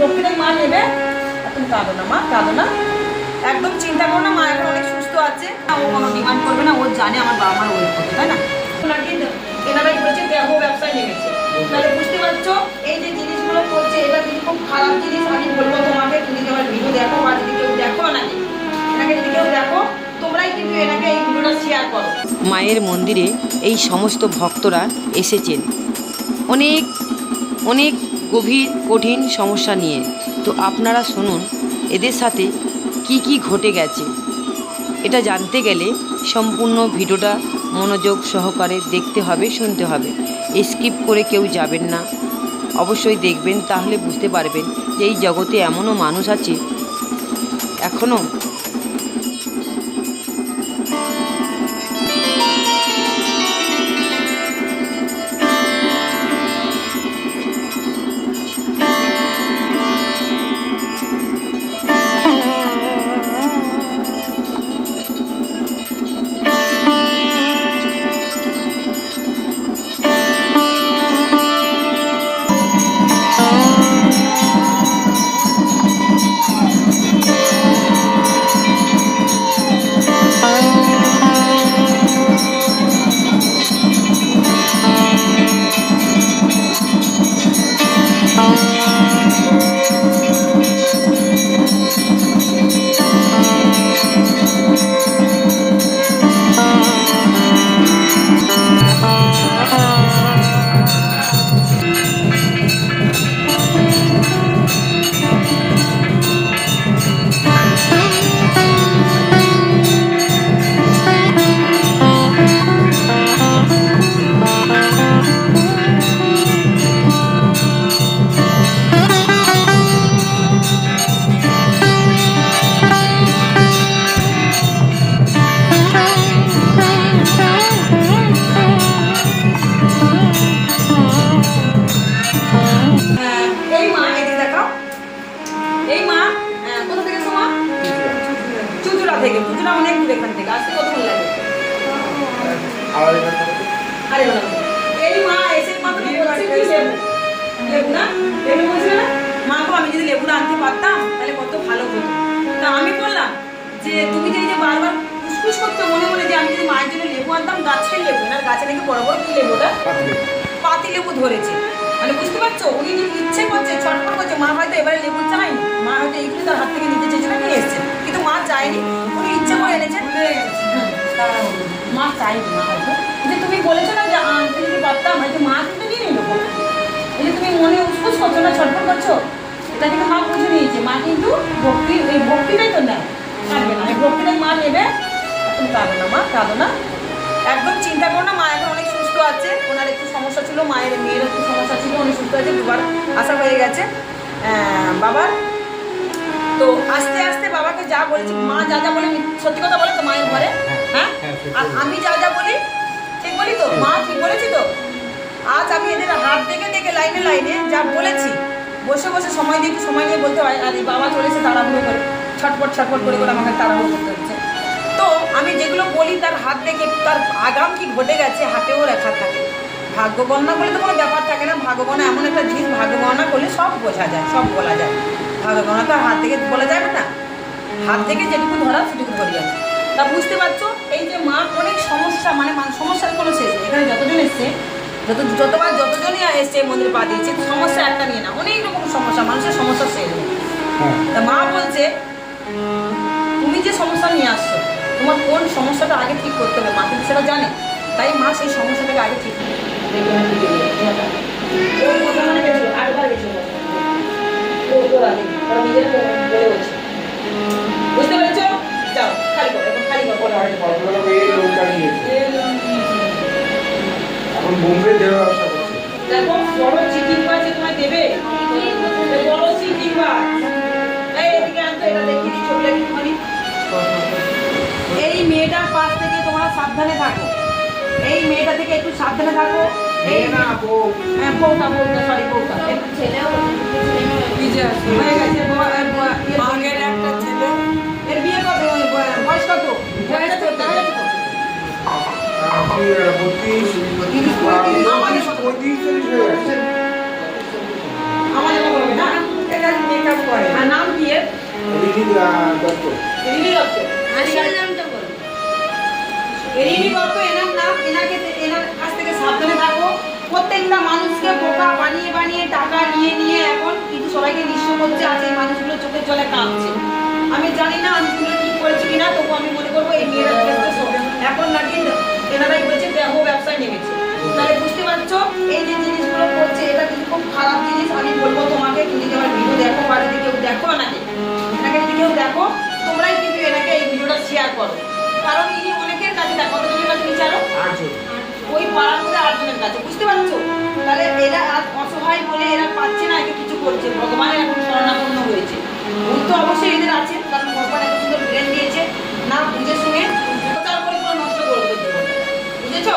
ভক্তিটাই মা নেবে আর কাঁদো না মা, কাঁদো না। একদম চিন্তা করো না, মা এখন অনেক সুস্থ আছে। ও কোনো ডিমান্ড করবে না, ও জানে আমার বাবা মার ওয়েট করবে তাই না? দেহ ব্যবসায় নেমেছে। তাহলে বুঝতে পারছ, এই যে জিনিসগুলো করছে, এটা কিন্তু খুব খারাপ জিনিস, আমি বলব তোমাকে, তুমি আমার ভিডিও দেখো যদি কেউ দেখো নাকি এনাকে যদি কেউ দেখো, তোমরাই মায়ের মন্দিরে এই সমস্ত ভক্তরা এসেছেন। অনেক অনেক গভীর, কঠিন সমস্যা নিয়ে। তো আপনারা শুনুন, এদের সাথে কি কি ঘটে গেছে। এটা জানতে গেলে সম্পূর্ণ ভিডিওটা মনোযোগ সহকারে দেখতে হবে, শুনতে হবে। স্কিপ করে কেউ যাবেন না। অবশ্যই দেখবেন, তাহলে বুঝতে পারবেন যে এই জগতে এমনও মানুষ আছে, এখনও বারবার ফুসফুস করতে মনে মনে যে আমি যদি মায়ের জন্য লেবু আনতাম গাছের লেবু না গাছে নাকি বড় বড় কি লেবুটা? পাতি লেবু। ধরেছে। মানে বুঝতে পারছ? উনি ইচ্ছে করছে ছটফট করছে? মা হয়তো এবারে লেবু চায়নি। মা হয়তো এইগুলো তার হাত থেকে নিতে চেয়েছিল নিয়ে এসছে। কিন্তু মা চায়নি। উনি ইচ্ছে করে এনেছে মা চাইনি মা হয়তো যে তুমি বলেছ না যে আনতে যদি পারতাম হয়তো মা কিন্তু নিয়ে নিল এই যে তুমি মনে উৎসুস করছ না ছটফট করছ? এটা কিন্তু মা বুঝে নিয়েছে। মা কিন্তু ভক্তি এই ভক্তিটাই তো নেয়। এই ভক্তিটাই মা নেবে তুমি কাঁদো না মা কাঁদো না। একদম চিন্তা করো না মা এখন অনেক সুস্থ আছে। ওনার একটু সমস্যা ছিল মায়ের মেয়ের একটু সমস্যা ছিল উনি সুস্থ আছে দুবার আসা হয়ে গেছে। বাবার। তো আস্তে আস্তে বাবাকে যা বলেছি মা যা যা বলে সত্যি কথা বলে তো মায়ের ঘরে? হ্যাঁ? আর আমি যা যা বলি ঠিক বলি তো? মা ঠিক বলেছি তো? আজ আমি এদের হাত দেখে দেখে লাইনে লাইনে যা বলেছি বসে বসে সময় দিয়ে একটু সময় নিয়ে বলতে হয় আর এই বাবা চলেছে তাড়াহুড়ো করে। ছটপট ছটপট করে করে আমাকে তাড়াহুড়ো করতে হচ্ছে। তো আমি যেগুলো বলি তার হাত দেখে তার আগাম কি ঘটে গেছে হাতেও লেখা থাকে। ভাগ্য গণনা করলে তো কোনো ব্যাপার থাকে না। ভাগ্য গণনা এমন একটা জিনিস ভাগ্য গণনা করলে সব বোঝা যায় সব বলা যায়। ভাগ্য গণনা তো হাত থেকে বলা যাবে না। হাত থেকে যেটুকু ধরা সেটুকু ধরে যাবে। তা বুঝতে পারছ? এই যে মা অনেক সমস্যা মানে সমস্যার কোনো শেষ নেই। এখানে যতজন এসছে যত যতবার যতজনই এসছে মন্দির পা দিয়েছে সমস্যা একটা নিয়ে না। অনেক রকম সমস্যা মানুষের সমস্যা শেষ নেই। তা মা বলছে তুমি যে সমস্যা নিয়ে আসছো তোমার কোন সমস্যাটা আগে ঠিক করতে হবে? মা কিন্তু সেটা জানে। তাই মা সেই সমস্যাটাকে আগে ঠিক। বুঝতে পেরেছ? যাও খালি করো খালি এখন বোম্বে দেওয়ার ব্যবসা করছে। দেখো বড় চিঠি আছে তোমায় দেবে। বড় চিঠি সাবধানে থাকো। এই মেয়েটা থেকে একটু সাবধানে থাকো। এই না বউ। হ্যাঁ বউটা বউটা সরি বউটা। একটু ছেলেও হয়ে গেছে ব- এর একটা ছেলে। এর বিয়ে কত? বয়স কত? কত আমাদের হচ্ছে আজ এই মানুষগুলো চোখের জলে কাঁপছে। আমি জানি না আমি কোনো ঠিক করেছি কিনা তবু আমি মনে করব এই মেয়েরা এখন নাকি এনারাই বলছে দেহ ব্যবসায় নেমেছে। তাহলে বুঝতে পারছ এই যে জিনিসগুলো করছে এটা কিন্তু খুব খারাপ জিনিস। আমি বলব তোমাকে তুমি যদি আমার ভিডিও দেখো বা যদি কেউ দেখো এনাকে এনাকে যদি কেউ দেখো তোমরাই কিন্তু এনাকে এই ভিডিওটা শেয়ার করো। কারণ ইনি অনেকের কাছে দেখো তুমি কাছে বিচারো। ওই পাড়ার মধ্যে আটজনের কাছে। বুঝতে পারছ? তাহলে এরা অসহায় বলে এরা পাচ্ছে না কিছু করছে। ভগবানের ভুল তো অবশ্যই এদের আছে কারণ ভগবান এত সুন্দর ব্রেন দিয়েছে। না বুঝে শুনে করে পুরো নষ্ট করে দেবে। বুঝেছ?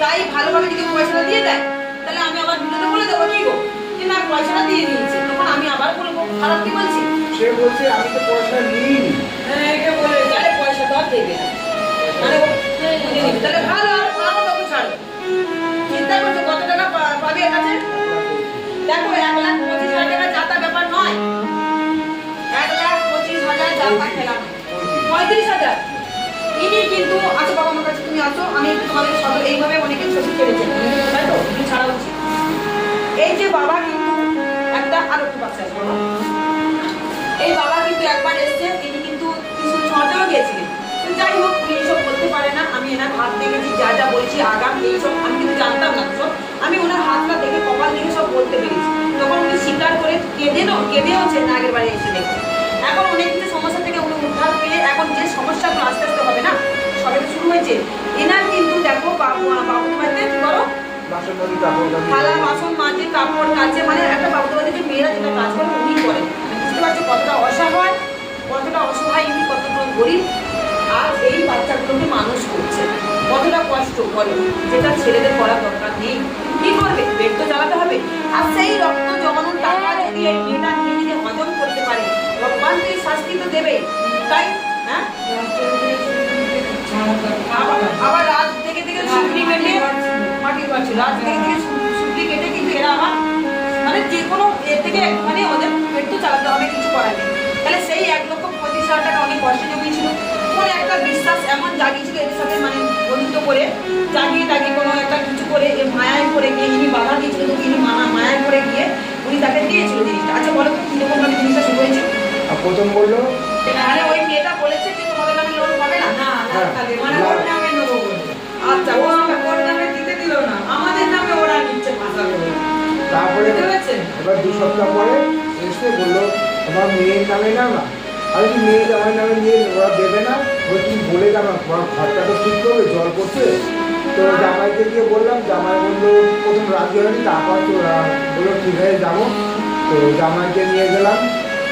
তাই ভালোভাবে যদি পয়সাটা দিয়ে দেয় তাহলে আমি আবার ভিডিওতে বলে দেবো কি গো? যে না পয়সাটা দিয়ে দিয়েছে তখন আমি আবার বলব খারাপ কি বলছি? সে বলছে আমি তো পয়সা নিইনি। একে বলে তাহলে পয়সা তো আর দেবে না মানে নিবি। তাহলে ভালো আর ভালো তখন ছাড়ো চিন্তা করছ কত টাকা পাবে এর কাছে? দেখো এক লাখ পঁচিশ হাজার টাকা যাতা ব্যাপার নয়। পঁয়ত্রিশ হাজার। ইনি কিন্তু আচ্ছা বাবা, আমার কাছে তুমি আসো, আমি এইভাবে অনেকে ছবি তুমি ছাড়া উচিত এই যে বাবা একটা আরও বাচ্চা এই বাবা কিন্তু একবার এসছে, তিনি কিন্তু ছোঁয়াতেও গেছিলেন। যাই হোক এইসব করতে পারে না, আমি এনার হাত দেখেছি, যা যা বলছি, আগাম এইসব আমি কিন্তু জানতাম না আমি ওনার হাতটা দেখে কপাল দেখে সব বলতে পেরেছি। তখন উনি স্বীকার করে কেঁদে কেঁদেওছে না আগের বারে এসে দেখে। এখন অনেক কিছু সমস্যা থেকে উনি উদ্ধার পেয়ে এখন যে সমস্যাগুলো আস্তে আস্তে হবে না সবে শুরু হয়েছে। এনার কিন্তু দেখো বাবু বাবু বাড়িতে কি করো থালা বাসন মাজে কাপড় কাচে মানে একটা বাবুদের যে মেয়েরা যেটা কাজ করে উনি করে বুঝতে পারছ কতটা অসহায় কতটা অসহায় উনি কতটা গরিব। আর এই বাচ্চাগুলোকে মানুষ করছে। কতটা কষ্ট করে যেটা ছেলেদের করা দরকার নেই। কি করবে? পেট তো চালাতে হবে। আর সেই রক্ত জমানোর টাকা যদি এই মেয়েটা ভগবান শাস্তি তো দেবেই তাই? হ্যাঁ? আবার রাত থেকে থেকে সুপ্রি কেটে মাটির পাচ্ছিল রাত থেকে থেকে সুপ্রি কেটে কিন্তু এরা আবার মানে যে কোনো এ থেকে মানে ওদের পেট চালাতে হবে, কিছু করার নেই। তাহলে সেই এক লক্ষ পঁচিশ হাজার টাকা অনেক কষ্টে জমিয়েছিল। কোনো একটা বিশ্বাস এমন জাগিয়েছিল এদের সাথে মানে বন্ধুত্ব করে, জাগিয়ে টাগিয়ে কোনো একটা কিছু করে মায়ায় করে গিয়ে, ইনি বাধা দিয়েছিল তো ইনি মানা মায়ায় করে গিয়ে উনি তাকে দিয়েছিল জিনিসটা। আচ্ছা বলো তো কীরকম ভাবে জিনিসটা শুরু হয়েছে? আর প্রথম বলল? আরে ওই মেয়েটা বলেছে যে তোমাদের নামে লোন হবে না? না হ্যাঁ। মানে ওর নামে নেব আচ্ছা ও আমাকে ওর নামে দিতে দিল না? আমাদের নামে ওরা নিচ্ছে পাঁচা তারপরে এবার দু সপ্তাহ পরে এসে বলল তোমার মেয়ের নামে না আমি কি মেয়ে জামাই নামে নিয়ে ওরা দেবে না ওই তুমি বলে তোমার ঘরটা তো ঠিক করবে জল করছে তো জামাইকে গিয়ে বললাম জামাই বলল প্রথম রাজি হয়নি তারপর তো ওরা বলল ঠিক যাব। তো জামাইকে নিয়ে গেলাম।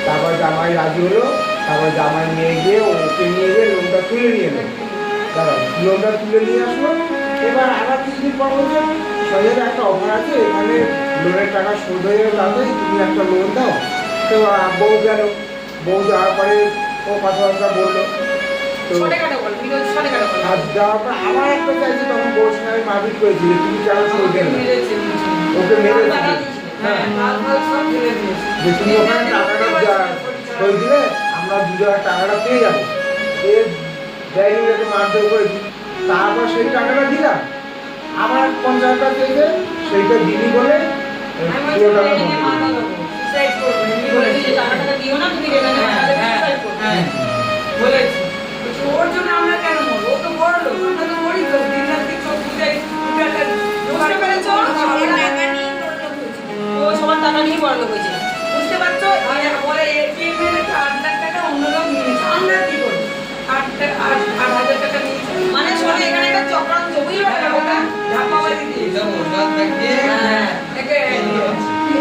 তারপর জামাই রাজি হলো তারপর জামাই নিয়ে গিয়ে ওকে নিয়ে গিয়ে লোনটা তুলে নিয়ে এলো। দাদা লোনটা তুলে নিয়ে আসলো। এবার আবার কিছুদিন পর বলছে সজের একটা অফার আছে এখানে লোনের টাকা শোধ হয়ে যাবে তাড়াতাড়ি তুমি একটা লোন দাও। তো বউ গেল বউ যাওয়ার পরে ও কথাবার্তা বলল। আবার একটা চাইছে তখন বউর সঙ্গে আমি মারপিট করেছি তুমি শোধ ওকে মেরে যে তুমি ওখানে টাকাটা যা- দিলে আমরা টাকাটা পেয়ে যাব। এ দেয়নি মারধর করেছি তারপর সেই টাকাটা দিলাম। আবার পঞ্চাশ টাকা চেয়েছে সেইটা দিলি বলে পুরো টাকা বলেছি যে টাকা টাকা দিও না তুমি দেবে না তাহলে suicide করবে। বলেছি। বলছি, ওর জন্য আমরা কেন মরবো? ও তো বড় লোক আমরা তো টাকা নিয়ে বড় লোক হয়েছিল। বুঝতে পারছ? আর বলে এটিএম এর আট লাখ টাকা অন্য লোক নিয়েছে। আমরা কি করি? আট আট আট হাজার টাকা নিয়েছে। মানে শোনো এখানে একটা চক্রান্ত বুঝলো হ্যাঁ, ওটা ধাপ্পাবাজি দিয়েছে হ্যাঁ।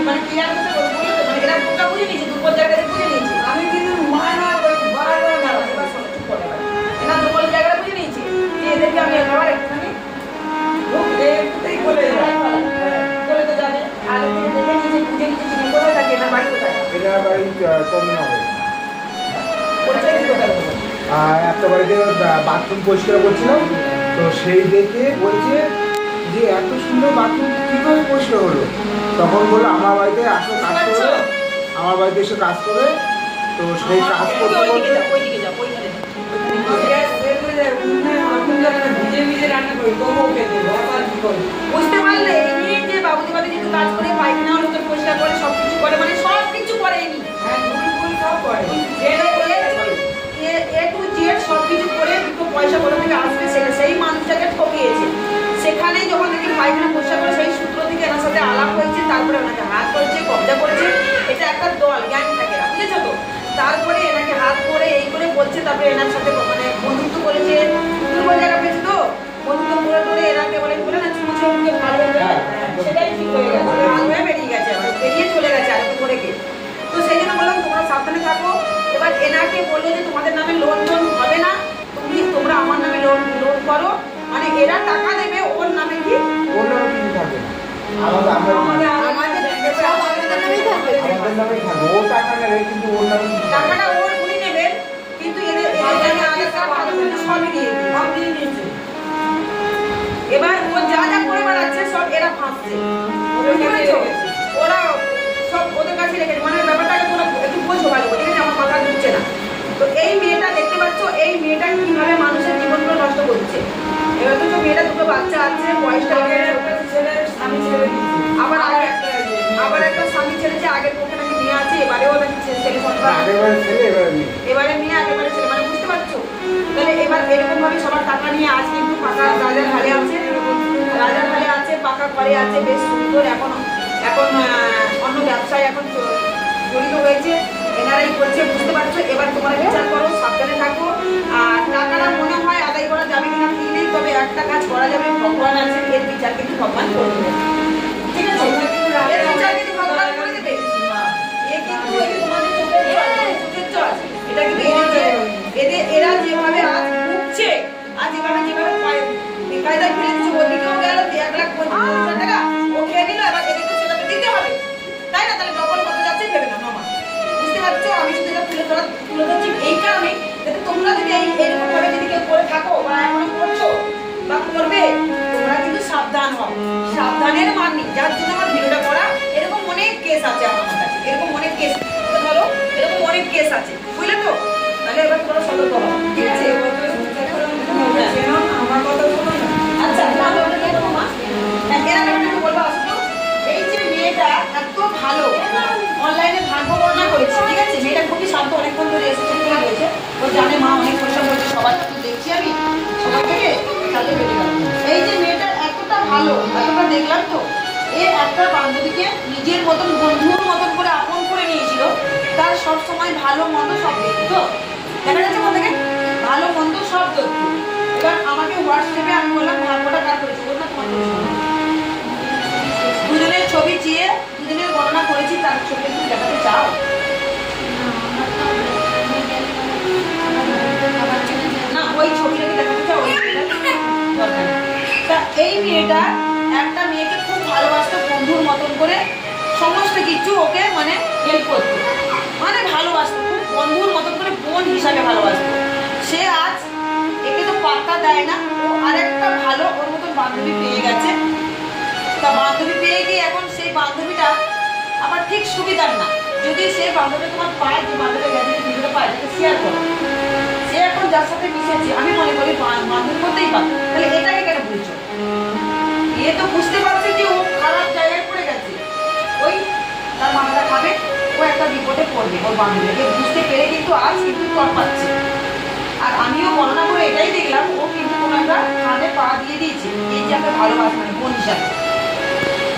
মানে কি আর বলব মানে এরা এটা বাড়ি চন্দ্রনগর? আর একটা বাড়িতে বাথরুম পরিষ্কার করছিলাম। তো সেই দেখে বলছে যে এত সুন্দর বাথরুম কী করে পরিষ্কার হলো? তখন বলল আমার বাড়িতে আসো কাজ করবে আমার বাড়িতে এসে কাজ করবে তো সেই কাজ করতে করতে করে করি করি? বুঝতে পারলে এই যে বাবুদি বাড়ি কাজ করে পায়খানা পরিষ্কার করে কিছু করে এ সেই মানুষটাকে ঠকিয়েছে সেখানে যখন পায়খানা সেই সূত্র থেকে এনার সাথে আলাপ হয়েছে তারপরে ওনাকে হাত করেছে কবজা করেছে এটা একটা দল জ্ঞান তো তারপরে এনাকে হাত করে এই করে বলছে তারপরে এনার সাথে মানে বন্ধুত্ব করেছে দুর্বল তো এনাকে বলে বলে ভালো সেটাই বেরিয়ে গেছে বেরিয়ে চলে গেছে আর করে গিয়ে তো সেই জন্য বললাম তোমরা সাবধানে থাকো। এবার এনাকে বলল যে তোমাদের নামে লোন টোন হবে না। তুমি তোমরা আমার নামে লোন লোন করো। মানে এরা টাকা দেবে ওর নামে কি? ওর নামে কিছু থাকবে টাকাটা ওর উনি নেবেন কিন্তু এদের সবই সব এবার ও যা যা করে বেড়াচ্ছে সব এরা ফাঁসছে বুঝতে পেরেছ? ওরা সব ওদের কাছে রেখেছে মানে ব্যাপারটাকে তোমরা একটু বোঝো ভালো ঠিক আছে? আমার কথা ঢুকছে না। তো এই মেয়েটা দেখতে পাচ্ছ এই মেয়েটা কীভাবে মানুষের জীবনগুলো নষ্ট করছে। এবার তো মেয়েটা দুটো বাচ্চা আছে বয়সটা স্বামী ছেড়ে আবার আগে একটা। আবার একটা স্বামী ছেড়েছে আগের পক্ষে নাকি মেয়ে আছে এবারেও নাকি ছেলে সন্তান এবার মেয়ে। একেবারে ছেলে। মানে বুঝতে পারছ? তাহলে এবার এরকম ভাবে সবার টাকা নিয়ে আজ কিন্তু পাকা রাজার হালে আছে। রাজার হালে আছে পাকা ঘরে আছে বেশ সুন্দর এখন এখন আহ, ব্যবসায় এখন জড়িত হয়েছে এনারাই করছে বুঝতে পারছ? এবার তোমরা বিচার করো সাবধানে থাকো। আর টাকাটা মনে হয় আদায় করা যাবে কিনা নেই তবে একটা কাজ করা যাবে ভগবান আছে এর বিচার কিন্তু ভগবান করে দেবে। ঠিক আছে? এ কিন্তু তোমাদের জল, এটা কিন্তু এদের এরা যেভাবে আজ ভুগছে, আজ এভাবে যেভাবে বেকায়দায় এক লাখ ধরা- তুলে এই তোমরা যদি এরকম যদি কেউ করে থাকো বা এখনও করছ বা করবে, তোমরা কিন্তু সাবধান হও। সাবধানের মান নেই। যার জন্য আমার ভিডিওটা করা এরকম অনেক কেস আছে আমার কাছে। এরকম অনেক কেস ধরো এরকম অনেক কেস আছে। বুঝলে তো? তাহলে এবার তোমরা সতর্ক ঠিক আছে? আমার কথা শোনো আচ্ছা তাহলে ওটা কি মা। হ্যাঁ, এরা ব্যাপারটা বলব আসো এই যে মেয়েটা এত ভালো। অনলাইনে ভাগ্য খুবই শান্ত অনেকক্ষণ ধরে এসেছে ও জানে মা, অনেক পরিশ্রম করছে, সবার তো দেখছি আমি। সবার থেকে তাহলে এই যে মেয়েটা এতটা ভালো, এতটা দেখলাম তো, এ একটা বান্ধবীকে নিজের মতন, বন্ধুর মতন করে আপন করে নিয়েছিল। তার সব সময় ভালো, মন্দ সব দেখতো। দেখা যাচ্ছে কোথা থেকে? ভালো, মন্দ সব দেখতো। এবার আমাকে হোয়াটসঅ্যাপে আমি বললাম ভাগ্যটা কার করেছে দুজনের ছবি চেয়ে, দুজনের গণনা করেছি, তার ছবি একটু দেখাতে চাও? তা এই মেয়েটা একটা মেয়েকে খুব ভালোবাসতো বন্ধুর মতন করে। সমস্ত কিছু ওকে মানে হেল্প করতো। মানে ভালোবাসতো, খুব বন্ধুর মতন করে বোন হিসাবে ভালোবাসতো। সে আজ একে তো পাত্তা দেয় না, ও আরেকটা ভালো ওর মতন বান্ধবী পেয়ে গেছে। তা বান্ধবী পেয়ে গিয়ে এখন সেই বান্ধবীটা আবার ঠিক সুবিধার না। যদি সেই বান্ধবী তোমার পায় যে বান্ধবী গেছে পায় তাকে শেয়ার করো সে এখন যার সাথে মিশেছে, আমি মনে করি বান্ধবী করতেই পারে তাহলে এটাকে কেন বলছো? এ তো বুঝতে পারছে যে ও খারাপ জায়গায় পড়ে গেছে। ওই তার মাথাটা খাবে, ও একটা বিপদে পড়বে, ওর বান্ধবী। এ বুঝতে পেরে কিন্তু আজ কিন্তু কর পাচ্ছে। আর আমিও গণনা করে এটাই দেখলাম, ও কিন্তু কোনো একটা কাঁধে পা দিয়ে দিয়েছে। এই যে একটা ভালোবাসা মানে বোন হিসাবে।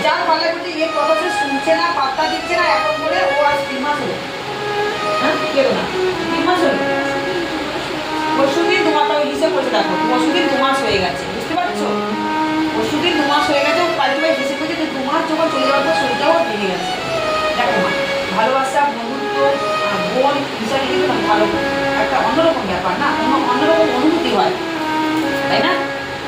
যার পাল্লা কিন্তু এর কথা সে শুনছে না, পাত্তা দিচ্ছে না, এখন বলে ও আজ তিন মাস হলো। হ্যাঁ? কেলো না? তিন মাস হলো? পরশুদিন দু মাস হিসেব করছে, দেখো পরশুদিন দু মাস হয়ে গেছে, বুঝতে পারছ? পরশুদিন দু মাস হয়ে গেছে, ও বাড়িতে বাড়ি হিসেব করছে মাস যখন চলে যাওয়ার পর শরীরটাও ভেঙে গেছে। দেখো মা, ভালোবাসা, বন্ধুত্ব বোন হিসাবে কিন্তু ভালো একটা অন্যরকম ব্যাপার না, অন্য অন্যরকম অনুভূতি হয়, তাই না?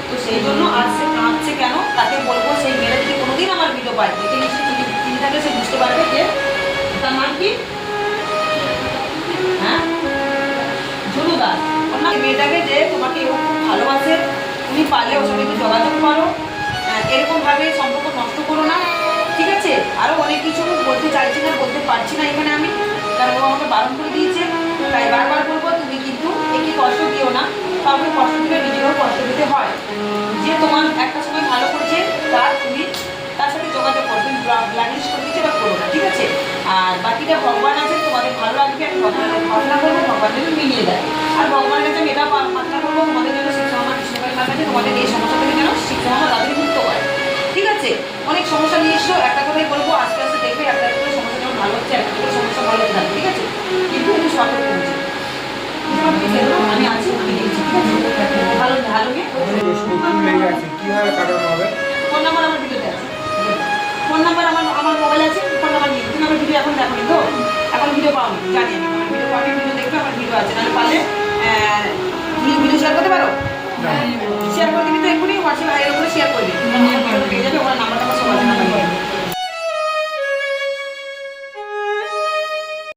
তো সেই জন্য আজ সে কাঁদছে কেন? তাকে বলব সেই মেয়েটা যদি কোনোদিন আমার ভিডিও পায়, দেখে নিশ্চয়ই তিনি তিনি থাকলে সে বুঝতে পারবে যে তার নাম কি? হ্যাঁ? ঝুলু দাস নাম মেয়েটাকে যে তোমাকে ভালোবাসে, তুমি পারলে ওর সঙ্গে যোগাযোগ করো। এরকমভাবে সম্পর্ক নষ্ট করো না। ঠিক আছে? আরও অনেক কিছু বলতে চাইছি না, বলতে পারছি না এখানে আমি। কারণ ও আমাকে বারণ করে দিয়েছে। তাই বারবার বলব, তুমি কিন্তু একে কষ্ট দিও না। কাউকে কষ্ট দিলে নিজেরও কষ্ট দিতে হয়। যে তোমার একটা বাকিটা ভগবান আছে তোমাদের ভালো লাগবে, আমি ভগবানের প্রার্থনা করব ভগবান যেন মিলিয়ে দেয়। আর ভগবানের কাছে আমি এটা প্রার্থনা করব, তোমাদের জন্য শিক্ষা কৃষ্ণকালী কাছে তোমাদের এই সমস্যা থেকে যেন শিক্ষা আমার তাড়াতাড়ি মুক্ত করে ঠিক আছে? অনেক সমস্যা নিয়ে এসছো একটা কথাই বলব, আস্তে আস্তে দেখবে একটা করে সমস্যা যখন ভালো হচ্ছে, একটা করে সমস্যা ভালো থাকবে ঠিক আছে? কিন্তু একটু সতর্ক হচ্ছে আমি আছি, আমি দেখছি ভালো ভালো কীভাবে কাটানো ভিডিও পাও জানি আমি আমার ভিডিও পাবে ভিডিও দেখবে আমার ভিডিও আছে। নাহলে পারলে ভিডিও শেয়ার করতে পারো? শেয়ার করে দিবি তো এক্ষুনি হোয়াটসঅ্যাপ হাইয়ের উপরে শেয়ার করে দিবি। পেয়ে যাবে ওনার নাম্বারটা টাম্বার সব আছে নাম্বার